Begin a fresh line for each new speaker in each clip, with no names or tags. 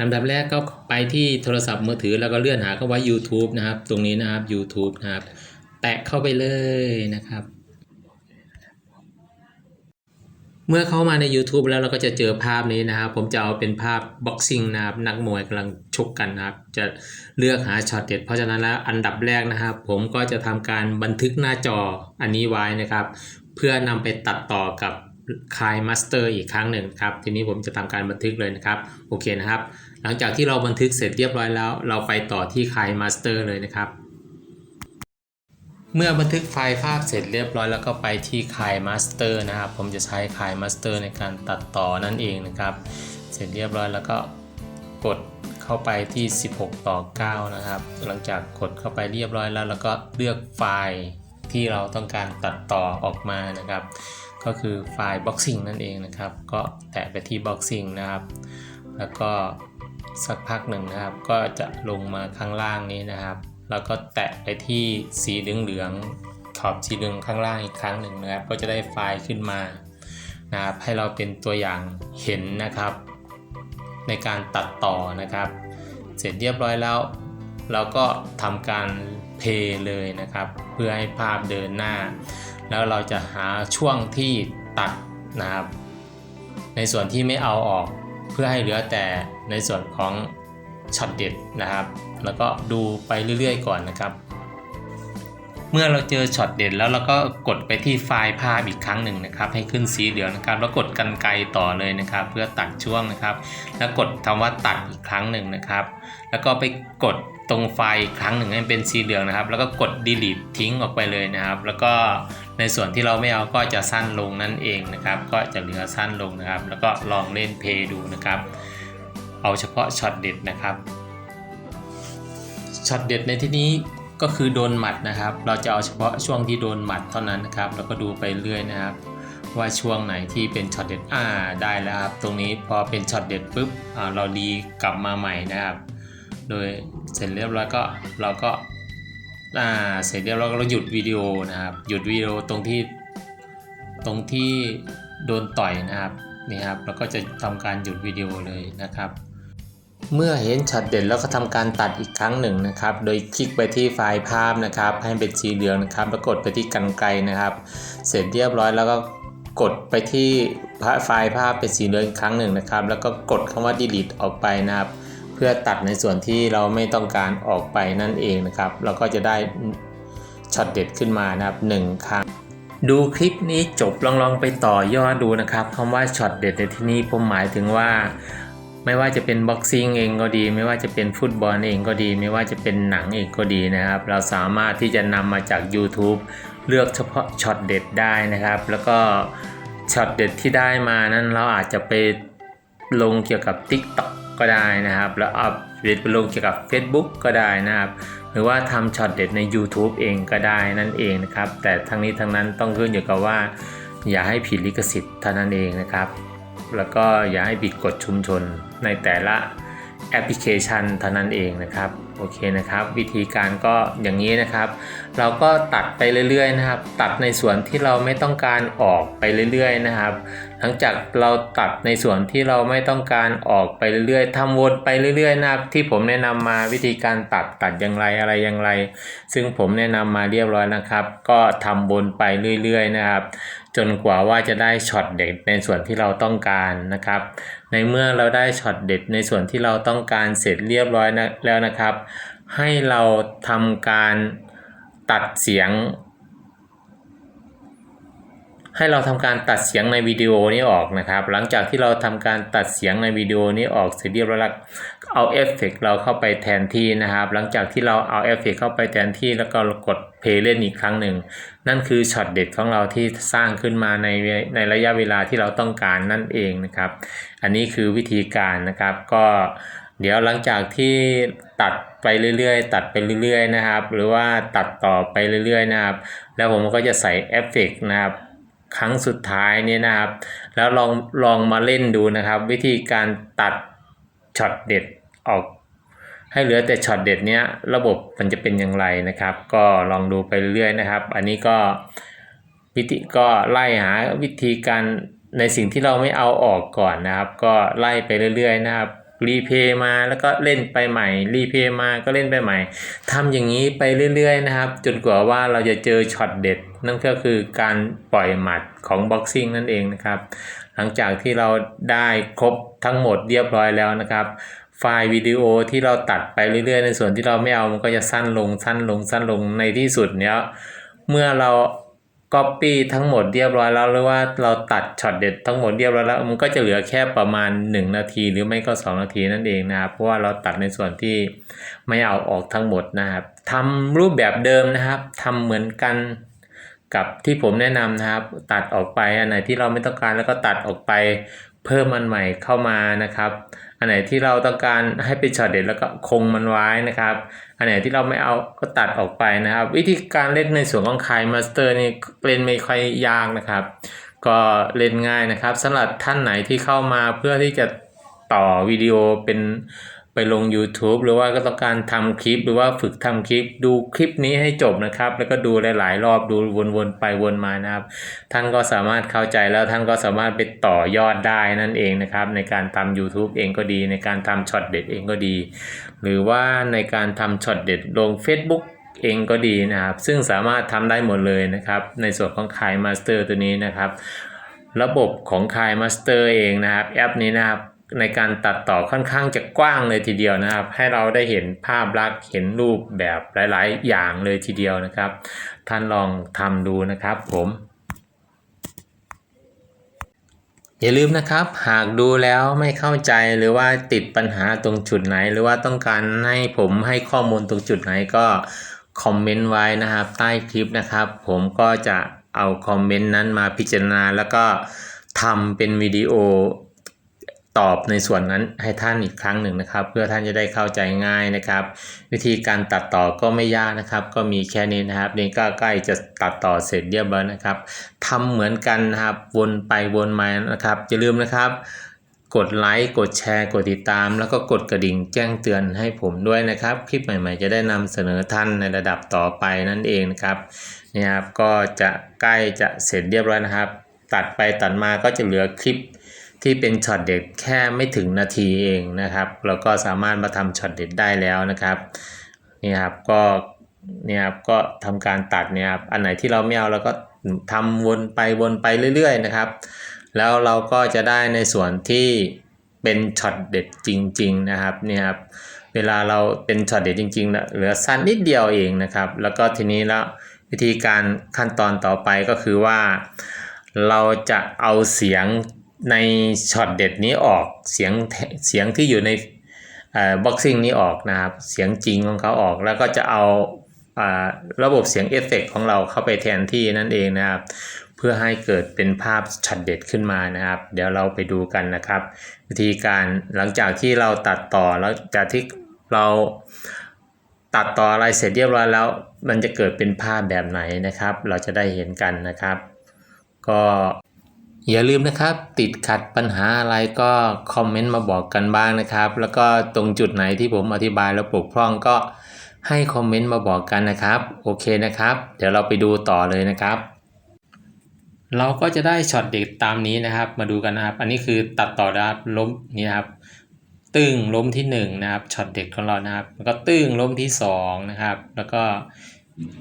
ลำดับแรกก็ไปที่โทรศัพท์มือถือแล้วก็เลื่อนหาคำว่า YouTube นะครับ ตรงนี้นะครับ YouTube นะครับ แตะเข้าไปเลยนะครับ เมื่อเข้ามาใน YouTube แล้วเราก็จะเจอภาพนี้นะครับ ผมจะเอาเป็นภาพบ็อกซิ่งนะครับ นักมวยกำลังชกกันนะครับ จะเลือกหาช็อตเด็ด เพราะฉะนั้นแล้วอันดับแรกนะครับ ผมก็จะทำการบันทึกหน้าจออันนี้ไว้นะครับ เพื่อนำไปตัดต่อกับคายมาสเตอร์อีกครั้งหนึ่งครับ ทีนี้ผมจะทำการบันทึกเลยนะครับ โอเคนะครับ หลังจากที่เราบันทึกเสร็จเรียบร้อยแล้ว เราไปต่อที่คายมาสเตอร์เลยนะครับ เมื่อบันทึกไฟล์ภาพเสร็จเรียบร้อยแล้วก็ไปที่คายมาสเตอร์นะครับ ผมจะใช้คายมาสเตอร์ในการตัดต่อนั่นเองนะครับ เสร็จเรียบร้อยแล้วก็กดเข้าไปที่ 16 ต่อ 9 นะครับ หลังจากกดเข้าไปเรียบร้อยแล้ว แล้วก็เลือกไฟล์ที่เราต้องการตัดต่อออกมานะครับ ก็คือไฟล์ boxing นั่นเองนะครับ ก็แตะไปที่ boxing นะครับ แล้วก็ สักพักหนึ่งนะครับ ก็จะลงมาข้างล่างนี้นะครับ แล้วก็แตะไปที่สีเหลืองๆขอบสีเหลืองข้างล่างอีกครั้งหนึ่งนะครับ ก็จะได้ไฟล์ขึ้นมานะครับให้เราเป็นตัวอย่างเห็นนะครับ ในการตัดต่อนะครับ เสร็จเรียบร้อยแล้ว เราก็ทำการเพย์เลยนะครับ เพื่อให้ภาพเดินหน้า แล้วเราจะหาช่วงที่ตัดนะครับ ในส่วนที่ไม่เอาออก พื่อให้เหลือแต่ในส่วนของช็อตเด็ดนะครับ แล้วก็ดูไปเรื่อยๆ ก่อนนะครับ เมื่อเราเจอช็อตเด็ดแล้วเราก็กดไปที่ไฟล์ภาพอีกครั้งหนึ่งนะครับ ให้ขึ้นสีเหลืองนะครับ แล้วกดกันไกลต่อเลยนะครับ เพื่อตัดช่วงนะครับ แล้วกดคำว่าตัดอีกครั้งหนึ่งนะครับ แล้วก็ไปกดตรงไฟล์ครั้งหนึ่งให้เป็นสีเหลืองนะครับ แล้วก็กด delete ทิ้งออกไปเลยนะครับ แล้วก็ในส่วนที่เราไม่เอาก็จะสั้นลงนั่นเองนะครับ ก็จะเหลือสั้นลงนะครับ แล้วก็ลองเล่นเพลย์ดูนะครับ เอาเฉพาะช็อตเด็ดนะครับช็อตเด็ดในที่นี้ ก็คือโดนหมัดนะครับ เราจะเอาเฉพาะช่วงที่โดนหมัดเท่านั้นนะครับ แล้วก็ดูไปเรื่อยนะครับ ว่าช่วงไหนที่เป็นช็อตเด็ดอ่าได้แล้วครับ ตรงนี้พอเป็นช็อตเด็ดปุ๊บอ่าเราดีกลับมาใหม่นะครับ โดยเสร็จเรียบร้อยก็เราก็อ่าเสร็จเรียบร้อยก็เราหยุดวิดีโอนะครับ หยุดวิดีโอตรงที่ตรงที่โดนต่อยนะครับนี่ครับเราก็จะทำการหยุดวิดีโอเลยนะครับ เมื่อเห็นช็อตเด่นแล้วก็ทำการตัดอีกครั้งหนึ่งนะครับ โดยคลิกไปที่ไฟล์ภาพนะครับ ให้เป็นสีเหลืองนะครับ แล้วกดไปที่กันไกลนะครับ เสร็จเรียบร้อยแล้วก็กดไปที่ไฟล์ภาพเป็นสีเหลืองอีกครั้งหนึ่งนะครับ แล้วก็กดคำว่า delete ออกไปนะครับ เพื่อตัดในส่วนที่เราไม่ต้องการออกไปนั่นเองนะครับ เราก็จะได้ช็อตเด็ดขึ้นมานะครับหนึ่งครั้ง ดูคลิปนี้จบลองลองไปต่อยอดดูนะครับคำว่าช็อตเด็ดในที่นี้ผมหมายถึงว่า ไม่ว่าจะเป็นบ็อกซิ่งเองก็ดี ไม่ว่าจะเป็นฟุตบอลเองก็ดี ไม่ว่าจะเป็นหนังเองก็ดีนะครับ เราสามารถที่จะนำมาจาก YouTube เลือกเฉพาะช็อตเด็ดได้นะครับ แล้วก็ช็อตเด็ดที่ได้มานั้นเราอาจจะไปลงเกี่ยวกับ TikTok ก็ได้นะครับ แล้วเอาไปลงเกี่ยวกับ Facebook ก็ได้นะครับ หรือว่าทำช็อตเด็ดใน YouTube เองก็ได้นั่นเองนะครับ แต่ทั้งนี้ทั้งนั้นต้องขึ้นอยู่กับว่า อย่าให้ผิดลิขสิทธิ์เท่านั้นเองนะครับ แล้วก็อย่าให้ผิดกฎชุมชน ในแต่ละแอปพลิเคชันเท่านั้นเองนะครับโอเคนะครับ วิธีการก็อย่างนี้นะครับ เราก็ตัดไปเรื่อยๆนะครับ ตัดในส่วนที่เราไม่ต้องการออกไปเรื่อยๆนะครับ หลังจากเราตัดในส่วนที่เราไม่ต้องการออกไปเรื่อยๆทำวนไปเรื่อยๆนะครับ ที่ผมแนะนำมาวิธีการตัดตัดอย่างไรอะไรอย่างไร ซึ่งผมแนะนำมาเรียบร้อยนะครับ ก็ทำวนไปเรื่อยๆนะครับ จนกว่าว่าจะได้ช็อตเด็ดในส่วนที่เราต้องการนะครับ ในเมื่อเราได้ช็อตเด็ดในส่วนที่เราต้องการเสร็จเรียบร้อยนะแล้วนะครับ ให้เราทำการตัดเสียง ให้เราทำการตัดเสียงในวิดีโอนี้ออกนะครับ หลังจากที่เราทำการตัดเสียงในวิดีโอนี้ออกเสร็จเรียบร้อยแล้ว เอาเอฟเฟกเราเข้าไปแทนที่นะครับ หลังจากที่เราเอาเอฟเฟกเข้าไปแทนที่แล้วก็กดเพลย์เล่นอีกครั้งหนึ่ง นั่นคือช็อตเด็ดของเราที่สร้างขึ้นมาในในระยะเวลาที่เราต้องการนั่นเองนะครับ อันนี้คือวิธีการนะครับก็เดี๋ยวหลังจากที่ตัดไปเรื่อยๆ ตัดไปเรื่อยๆนะครับ หรือว่าตัดต่อไปเรื่อยๆนะครับ แล้วผมก็จะใส่เอฟเฟกต์นะครับครั้งสุดท้ายเนี่ยนะครับ แล้วลองลองมาเล่นดูนะครับ วิธีการตัดช็อตเด็ด ออกให้เหลือแต่ช็อตเด็ดเนี้ยระบบมันจะเป็นอย่างไรนะครับ ก็ลองดูไปเรื่อยนะครับ อันนี้ก็วิธีก็ไล่หาวิธีการในสิ่งที่เราไม่เอาออกก่อนนะครับ ก็ไล่ไปเรื่อยๆนะครับรีเพย์มาแล้วก็เล่นไปใหม่รีเพย์มาก็เล่นไปใหม่ทำอย่างนี้ไปเรื่อยๆนะครับ จนกว่าว่าเราจะเจอช็อตเด็ด นั่นก็คือการปล่อยหมัดของบ็อกซิ่งนั่นเองนะครับ หลังจากที่เราได้ครบทั้งหมดเรียบร้อยแล้วนะครับ ไฟล์วิดีโอที่เราตัดไปเรื่อยๆ ในส่วนที่เราไม่เอามันก็จะสั้นลงสั้นลงสั้นลงในที่สุดเนี้ยเมื่อเรา Copy ทั้งหมดเรียบร้อยแล้วหรือว่าเราตัดช็อตเด็ดทั้งหมดเรียบร้อยแล้วมันก็จะเหลือแค่ประมาณ 1 นาที หรือไม่ก็ 2 นาทีนั่นเองนะครับเพราะว่าเราตัดในส่วนที่ไม่เอาออกทั้งหมดนะครับทำรูปแบบเดิมนะครับทำเหมือนกันกับที่ผมแนะนำนะครับ ตัดออกไปอันไหนที่เราไม่ต้องการแล้วก็ตัดออกไป เพิ่มอันใหม่เข้ามานะครับ อันไหนที่เราต้องการให้เป็นช็อตเด็ดแล้วก็คงมันไว้นะครับ อันไหนที่เราไม่เอาก็ตัดออกไปนะครับ วิธีการเล่นในส่วนของคายมาสเตอร์นี่เล่นไม่ค่อยยากนะครับ ก็เล่นง่ายนะครับสำหรับท่านไหนที่เข้ามาเพื่อที่จะต่อวิดีโอเป็น ไปลง YouTube หรือว่าก็ต้องการทำคลิปหรือว่าฝึกทำคลิป ดูคลิปนี้ให้จบนะครับ แล้วก็ดูหลาย ๆ รอบดูวนๆไปวนมานะครับ ท่านก็สามารถเข้าใจแล้วท่านก็สามารถไปต่อยอดได้นั่นเองนะครับ ในการทำ YouTube เองก็ดี ในการทำช็อตเด็ดเองก็ดี หรือว่าในการทำช็อตเด็ดลง Facebook เองก็ดีนะครับ ซึ่งสามารถทำได้หมดเลยนะครับ ในส่วนของ k ายมาสเตอร์ตัวนี้นะครับ ระบบของ k ายมาสเตอร์เองนะครับแอปนี้นะครับ ในการตัดต่อค่อนข้างจะกว้างเลยทีเดียวนะครับ ให้เราได้เห็นภาพลักษณ์เห็นรูปแบบหลาย ๆ อย่างเลยทีเดียวนะครับ ท่านลองทำดูนะครับผมอย่าลืมนะครับ หากดูแล้วไม่เข้าใจหรือว่าติดปัญหาตรงจุดไหน หรือว่าต้องการให้ผมให้ข้อมูลตรงจุดไหนก็คอมเมนต์ไว้นะครับ ใต้คลิปนะครับ ผมก็จะเอาคอมเมนต์นั้นมาพิจารณาแล้วก็ทำเป็นวิดีโอ ตอบในส่วนนั้นให้ท่านอีกครั้งหนึ่งนะครับ เพื่อท่านจะได้เข้าใจง่ายนะครับ วิธีการตัดต่อก็ไม่ยากนะครับ ก็มีแค่นี้นะครับนี่ก็ใกล้จะตัดต่อเสร็จเรียบร้อยนะครับทำเหมือนกันนะครับวนไปวนมานะครับอย่าลืมนะครับกดไลค์ กดแชร์ กดติดตาม แล้วก็กดกระดิ่งแจ้งเตือนให้ผมด้วยนะครับ คลิปใหม่ๆ จะได้นำเสนอท่านในระดับต่อไปนั่นเองนะครับนี่ครับก็จะใกล้จะเสร็จเรียบร้อยนะครับ ตัดไปตัดมาก็จะเหลือคลิป ที่เป็นช็อตเด็ดแค่ไม่ถึงนาทีเองนะครับ เราก็สามารถมาทำช็อตเด็ดได้แล้วนะครับนี่ครับก็เนี่ยครับก็ทำการตัดเนี่ยครับอันไหนที่เราไม่เอาเราก็ทำวนไปวนไปเรื่อยๆนะครับ แล้วเราก็จะได้ในส่วนที่เป็นช็อตเด็ดจริง ๆนะครับเนี่ยครับเวลาเราเป็นช็อตเด็ดจริงๆนะเหลือสั้นนิดเดียวเองนะครับ แล้วก็ทีนี้แล้ววิธีการขั้นตอนต่อไปก็คือว่า เราจะเอาเสียง ในช็อตเด็ดนี้ออกเสียงเสียงที่อยู่ในบ็อกซิ่งนี้ออกนะครับ เสียงจริงของเขาออกแล้วก็จะเอาระบบเสียงเอฟเฟกของเราเข้าไปแทนที่นั่นเองนะครับ เพื่อให้เกิดเป็นภาพช็อตเด็ดขึ้นมานะครับ เดี๋ยวเราไปดูกันนะครับ วิธีการหลังจากที่เราตัดต่อแล้วจากที่เราตัดต่ออะไรเสร็จเรียบร้อยแล้ว มันจะเกิดเป็นภาพแบบไหนนะครับ เราจะได้เห็นกันนะครับ ก็ อย่าลืมนะครับ ติดขัดปัญหาอะไรก็คอมเมนต์มาบอกกันบ้างนะครับ แล้วก็ตรงจุดไหนที่ผมอธิบายแล้วปกพร่องก็ให้คอมเมนต์มาบอกกันนะครับ โอเคนะครับ เดี๋ยวเราไปดูต่อเลยนะครับ เราก็จะได้ช็อตเด็ดตามนี้นะครับ มาดูกันนะครับ อันนี้คือตัดต่อนะครับล้มนี่นะครับ ตึ้งล้มที่1นนะครับช็อตเด็ดของเรานะครับ แล้วก็ตึ้งล้มที่2นะครับ แล้วก็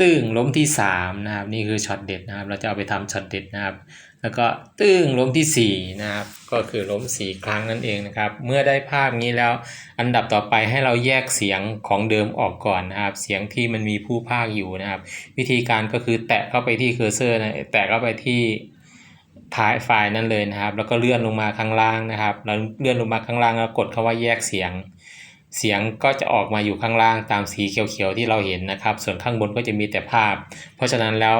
ตึ้งล้มที่3นะครับ นี่คือช็อตเด็ดนะครับ เราจะเอาไปทำช็อตเด็ดนะครับ แล้วก็ตึ้งล้มที่4นะครับก็คือล้ม 4 ครั้งนั่นเองนะครับ เมื่อได้ภาพนี้แล้ว อันดับต่อไปให้เราแยกเสียงของเดิมออกก่อนนะครับ เสียงที่มันมีผู้พากย์อยู่นะครับ วิธีการก็คือแตะเข้าไปที่เคอร์เซอร์นะแตะเข้าไปที่ท้ายไฟล์นั่นเลยนะครับ แล้วก็เลื่อนลงมาข้างล่างนะครับแล้วเลื่อนลงมาข้างล่างแล้วกดคาว่าแยกเสียง เสียงก็จะออกมาอยู่ข้างล่างตามสีเขียวๆที่เราเห็นนะครับ ส่วนข้างบนก็จะมีแต่ภาพ เพราะฉะนั้นแล้ว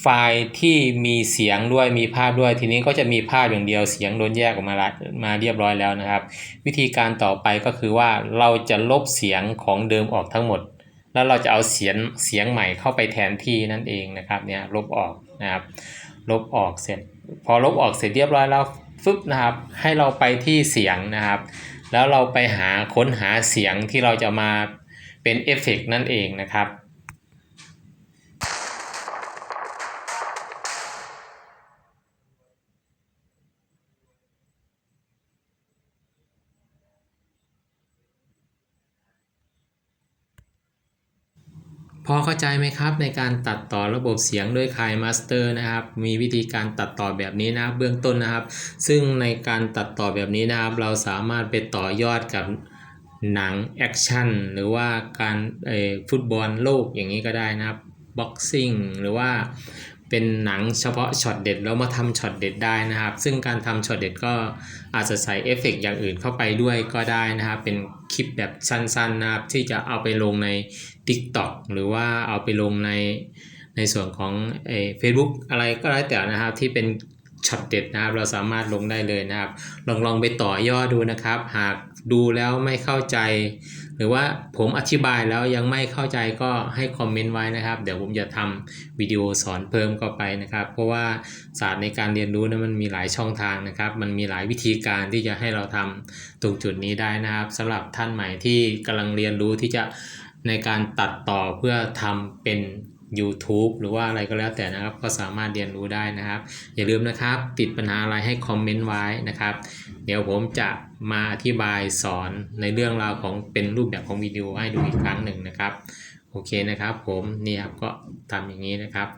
ไฟล์ที่มีเสียงด้วยมีภาพด้วย ทีนี้ก็จะมีภาพอย่างเดียวเสียงโดนแยกออกมาละมาเรียบร้อยแล้วนะครับ วิธีการต่อไปก็คือว่าเราจะลบเสียงของเดิมออกทั้งหมด แล้วเราจะเอาเสียงเสียงใหม่เข้าไปแทนที่นั่นเองนะครับเนี่ยลบออกนะครับลบออกเสร็จ พอลบออกเสร็จเรียบร้อยแล้วฟึบนะครับให้เราไปที่เสียงนะครับ แล้วเราไปหาค้นหาเสียงที่เราจะมาเป็นเอฟเฟกนั่นเองนะครับ พอเข้าใจไหมครับในการตัดต่อระบบเสียงด้วย k ายมาสเตอร์นะครับ มีวิธีการตัดต่อแบบนี้นะเบื้องต้นนะครับ ซึ่งในการตัดต่อแบบนี้นะครับ เราสามารถไปต่อยอดกับหนังแอคชั่นหรือว่าการฟุตบอลโลกอย่างนี้ก็ได้นะครับบ็อกซิ่งหรือว่าเป็นหนังเฉพาะช็อตเด็ดแล้วมาทำช็อตเด็ดได้นะครับ ซึ่งการทำช็อตเด็ดก็อาจจะใส่เอฟเฟกต์อย่างอื่นเข้าไปด้วยก็ได้นะครับ เป็นคลิปแบบสั้นๆนะครับที่จะเอาไปลงใน TikTok หรือว่าเอาไปลงในในส่วนของเฟซบุ๊กอะไรก็แล้วแต่นะครับที่เป็นช็อตเด็ดนะครับเราสามารถลงได้เลยนะครับ ลองลองไปต่อยอดดูนะครับ หากดูแล้วไม่เข้าใจ หรือว่าผมอธิบายแล้วยังไม่เข้าใจก็ให้คอมเมนต์ไว้นะครับ เดี๋ยวผมจะทำวิดีโอสอนเพิ่มเข้าไปนะครับ เพราะว่าศาสตร์ในการเรียนรู้นั้นมันมีหลายช่องทางนะครับ มันมีหลายวิธีการที่จะให้เราทำตรงจุดนี้ได้นะครับสำหรับท่านใหม่ที่กำลังเรียนรู้ที่จะ ในการตัดต่อเพื่อทำเป็น YouTube หรือว่าอะไรก็แล้วแต่นะครับ ก็สามารถเรียนรู้ได้นะครับ อย่าลืมนะครับ ติดปัญหาอะไรให้คอมเมนต์ไว้นะครับ เดี๋ยวผมจะมาอธิบายสอนในเรื่องราวของเป็นรูปแบบของวิดีโอให้ดูอีกครั้งหนึ่งนะครับ โอเคนะครับผมนี่ครับก็ทำอย่างนี้นะครับ